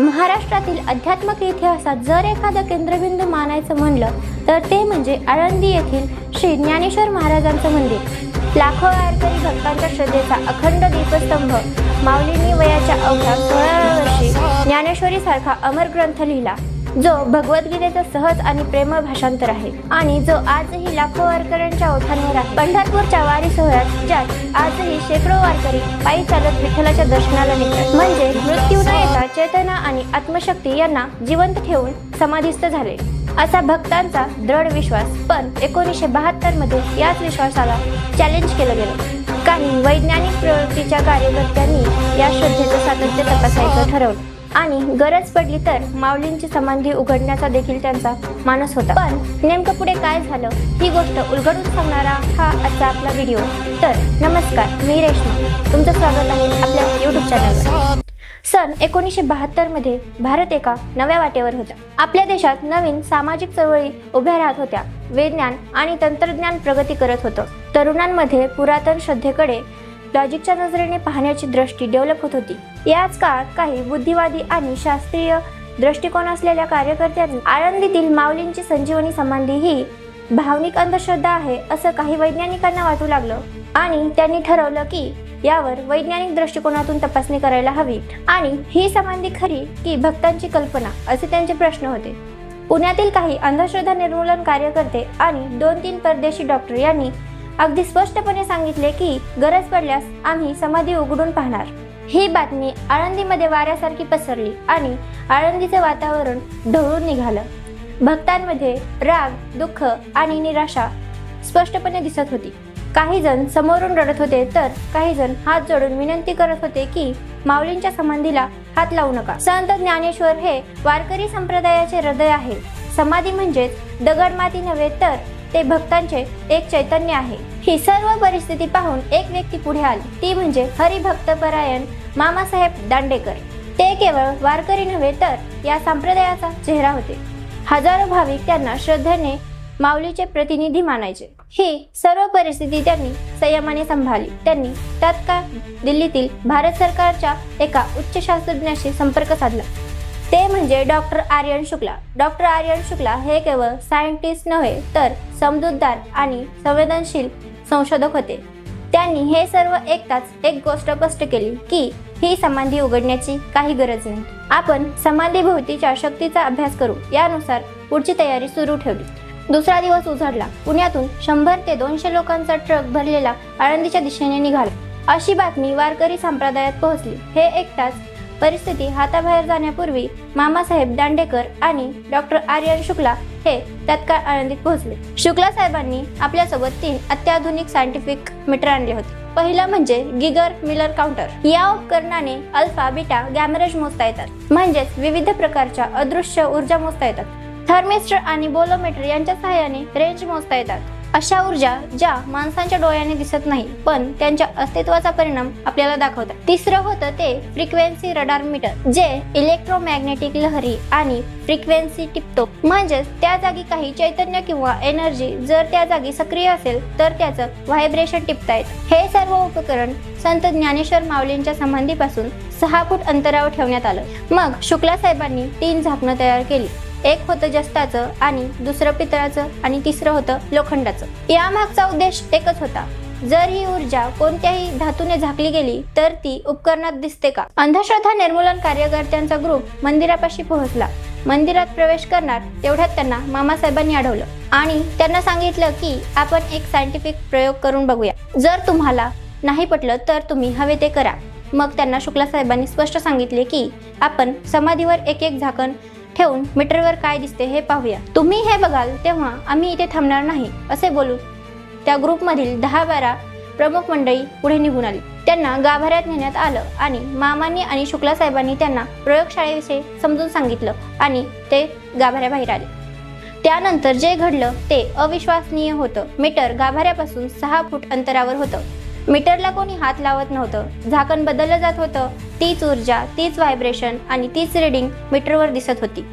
महाराष्ट्रातील आध्यात्मिक इतिहासात जर एखादं केंद्रबिंदू मानायचं म्हणलं तर ते म्हणजे आळंदी येथील श्री ज्ञानेश्वर महाराजांचं मंदिर. लाखो वारकरी भक्तांच्या श्रद्धेचा अखंड दीपस्तंभ. माऊलींनी वयाच्या अवघ्या सोळाव्या वर्षी ज्ञानेश्वरीसारखा अमर ग्रंथ लिहिला. जो भगवद्गीतेचं सहज आणि प्रेमळ भाषांतर आहे. आणि जो आजही लाखो वारकऱ्यांच्या ओठांवर आहे पंढरपूरच्या वारी सोहळ्यात ज्यात आजही शेकडो वारकरी पायी चालत विठ्ठलाच्या दर्शनाला निघतात. म्हणजे मृत्यू न येता चेतना आणि आत्मशक्ती यांना जिवंत ठेवून समाधिस्थ झाले. असा भक्तांचा दृढ विश्वास पण एकोणीसशे बहात्तरमध्ये याच विश्वासाला चॅलेंज केलं गेलं. काही वैज्ञानिक प्रवृत्तीच्या कार्यकर्त्यांनी या श्रद्धेचं सातत्य तपासायचं ठरवलं. आणि गरज पडली तर माऊलींची समाधी उघडण्याचा देखील त्यांचा मानस होता. पण नेमकं पुढे काय झालं ही गोष्ट उलगडून सांगणारा हा आजचा आपला व्हिडिओ तर नमस्कार मी रेश्मा. तुमचं स्वागत आहे आपल्या युट्यूब चॅनलवर सन एकोणीसशे बहात्तरमध्ये भारत एका नव्या वाटेवर होता. आपल्या देशात नवीन सामाजिक चळवळी उभ्या राहत होत्या. विज्ञान आणि तंत्रज्ञान प्रगती करत होतं. तरुणांमध्ये पुरातन श्रद्धेकडे लॉजिकच्या नजरेने पाहण्याची दृष्टी डेव्हलप होत होती. याच काळात काही बुद्धिवादी आणि शास्त्रीय दृष्टिकोन असलेल्या कार्यकर्त्यांनी आळंदीतील माऊलींची संजीवनी संबंधी ही भावनिक अंधश्रद्धा आहे असं काही वैज्ञानिकांना वाटू लागलं. आणि त्यांनी ठरवलं की यावर वैज्ञानिक दृष्टिकोनातून तपासणी करायला हवी. आणि ही संबंधी खरी की भक्तांची कल्पना असे त्यांचे प्रश्न होते. पुण्यातील काही अंधश्रद्धा निर्मूलन कार्यकर्ते आणि दोन तीन परदेशी डॉक्टर यांनी अगदी स्पष्टपणे सांगितले की गरज पडल्यास आम्ही समाधी उघडून पाहणार. ही बातमी आळंदीमध्ये वाऱ्यासारखी पसरली आणि आळंदीचे वातावरण ढवळून निघालं. भक्तांमध्ये राग दुःख आणि निराशा स्पष्टपणे दिसत होती. काही जण समोरून रडत होते तर काही जण हात जोडून विनंती करत होते की माऊलींच्या समाधीला हात लावू नका. संत ज्ञानेश्वर हे वारकरी संप्रदायाचे हृदय आहे. समाधी म्हणजेच दगडमाती नव्हे तर ते भक्तांचे एक चैतन्य आहे. ही सर्व परिस्थिती पाहून एक व्यक्ती पुढे आली. ती म्हणजे हरिभक्तपरायण मामासाहेब दांडेकर. ते केवळ वारकरी नव्हे तर या संप्रदायाचा चेहरा होते. हजारो भाविक त्यांना श्रद्धेने माऊलीचे प्रतिनिधी मानायचे. ही सर्व परिस्थिती त्यांनी संयमाने सांभाळली. त्यांनी तत्काळ दिल्लीतील भारत सरकारच्या एका उच्च शास्त्रज्ञाशी संपर्क साधला. ते म्हणजे डॉक्टर आर्यन शुक्ला. डॉक्टर आर्यन शुक्ला हे केवळ सायंटिस्ट नव्हे तर समजूतदार आणि संवेदनशील संशोधक होते. त्यांनी हे सर्व ऐकताच एक गोष्ट स्पष्ट केली की ही समाधी उघडण्याची काही गरज नाही. आपण समाधीभोवतीच्या शक्तीचा अभ्यास करू यानुसार पुढची तयारी सुरू ठेवली. दुसरा दिवस उजाडला. पुण्यातून शंभर ते दोनशे लोकांचा ट्रक भरलेला आळंदीच्या दिशेने निघाला. अशी बातमी वारकरी संप्रदायात पोहोचली. हे ऐकताच परिस्थिती हाताबाहेर जाण्यापूर्वी मामासाहेब दांडेकर आणि डॉक्टर आर्यन शुक्ला हे तत्काळ आनंदीत पोहोचले. शुक्ला साहेबांनी आपल्यासोबत तीन अत्याधुनिक सायंटिफिक मीटर आणले होते. पहिलं म्हणजे गिगर मिलर काउंटर. या उपकरणाने अल्फा बीटा गॅमरेज मोजता येतात. म्हणजेच विविध प्रकारच्या अदृश्य ऊर्जा मोजता येतात. थर्मिस्टर आणि बोलोमीटर यांच्या सहाय्याने रेंज मोजता येतात. अशा ऊर्जा ज्या माणसांच्या डोळ्याने दिसत नाही पण त्यांच्या अस्तित्वाचा परिणाम आपल्याला दाखवतात. तिसरं होतं ते फ्रिक्वेन्सी रडार मीटर जे इलेक्ट्रोमॅग्नेटिक लहरी आणि फ्रिक्वेन्सी टिपतो. म्हणजेच त्या जागी काही चैतन्य किंवा एनर्जी जर त्या जागी सक्रिय असेल तर त्याचं व्हायब्रेशन टिपतायत हे सर्व उपकरण संत ज्ञानेश्वर माऊलींच्या संबंधीपासून सहा फूट अंतरावर ठेवण्यात आलं. मग शुक्ला साहेबांनी तीन झाकणं तयार केली. एक होतं जस्ताचं आणि दुसरं पितळाचं आणि तिसरं होतं लोखंडाचं. यामागचा उद्देश एकच होता. जर ही ऊर्जा कोणत्याही धातूने झाकली गेली तर ती उपकरणात दिसते का? अंधश्रद्धा निर्मूलन कार्यकर्त्यांचा ग्रुप मंदिरापाशी पोहोचला. मंदिरात प्रवेश करणार तेवढ्यात त्यांना मामासाहेबांनी अडवलं आणि त्यांना सांगितलं की आपण एक सायंटिफिक प्रयोग करून बघूया. जर तुम्हाला नाही पटलं तर तुम्ही हवे ते करा. मग त्यांना शुक्ला साहेबांनी स्पष्ट सांगितले की आपण समाधीवर एक एक झाकण ठेवून मीटरवर काय दिसते हे पाहूया. तुम्ही हे बघाल तेव्हा आम्ही इथे थांबणार नाही असे बोलून त्या ग्रुपमधील दहा बारा प्रमुख मंडळी पुढे निघून आली. त्यांना गाभाऱ्यात नेण्यात आलं आणि मामांनी आणि शुक्ला साहेबांनी त्यांना प्रयोगशाळेविषयी समजून सांगितलं आणि ते गाभाऱ्याबाहेर आले. त्यानंतर जे घडलं ते अविश्वसनीय होतं. मीटर गाभाऱ्यापासून सहा फूट अंतरावर होतं. मीटरला कोणी हात लावत नव्हतं. झाकण बदललं जात होतं. तीच ऊर्जा तीच व्हायब्रेशन आणि तीच रिडिंग मीटरवर दिसत होती.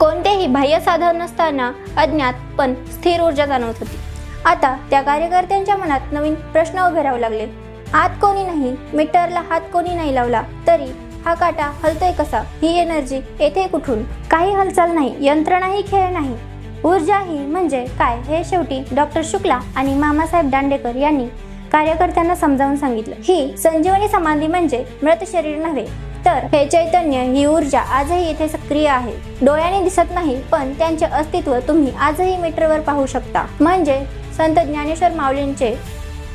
कोणतेही बाह्य साधन नसताना अज्ञात पण स्थिर ऊर्जा जाणवत होती. आता त्या कार्यकर्त्यांच्या मनात नवीन प्रश्न उभे राहू लागले. आत कोणी नाही मीटरला हात कोणी नाही लावला तरी हा काटा हलतोय कसा? ही एनर्जी येते कुठून? काही हालचाल नाही यंत्रणाही खेळ नाही. ऊर्जा ही म्हणजे काय? हे शेवटी डॉक्टर शुक्ला आणि मामासाहेब दांडेकर यांनी कार्यकर्त्यांना समजावून सांगितलं. ही संजीवनी समाधी म्हणजे मृत शरीर नव्हे तर हे चैतन्य ही ऊर्जा आजही इथे सक्रिय आहे. डोळ्याने दिसत नाही पण त्यांचे अस्तित्व तुम्ही आजही मीटरवर पाहू शकता. म्हणजे संत ज्ञानेश्वर माऊलींचे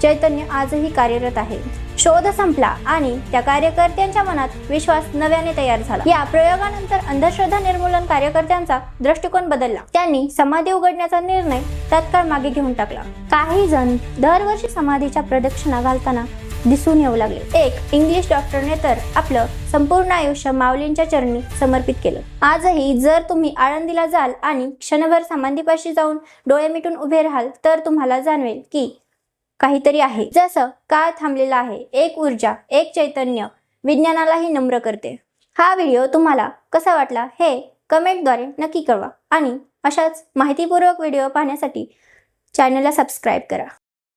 चैतन्य आजही कार्यरत आहे. शोध संपला आणि त्या कार्यकर्त्यांच्या मनात विश्वास नव्याने तयार झाला. या प्रयोगानंतर अंधश्रद्धा निर्मूलन कार्यकर्त्यांचा दृष्टिकोन बदलला. त्यांनी समाधी उघडण्याचा निर्णय तत्काळ मागे घेऊन टाकला. काही जण दरवर्षी समाधीच्या प्रदक्षिणा घालताना दिसून येऊ लागले. एक इंग्लिश डॉक्टरने तर आपलं संपूर्ण आयुष्य माऊलींच्या चरणी समर्पित केलं. आजही जर तुम्ही आळंदीला जाल आणि क्षणभर समाधीपाशी जाऊन डोळे मिटून उभे राहाल तर तुम्हाला जाणवेल की काहीतरी आहे. जसं काळ थांबलेला आहे. एक ऊर्जा एक चैतन्य विज्ञानालाही नम्र करते. हा व्हिडिओ तुम्हाला कसा वाटला हे कमेंटद्वारे नक्की कळवा. आणि अशाच माहितीपूर्वक व्हिडिओ पाहण्यासाठी चॅनलला सबस्क्राईब करा.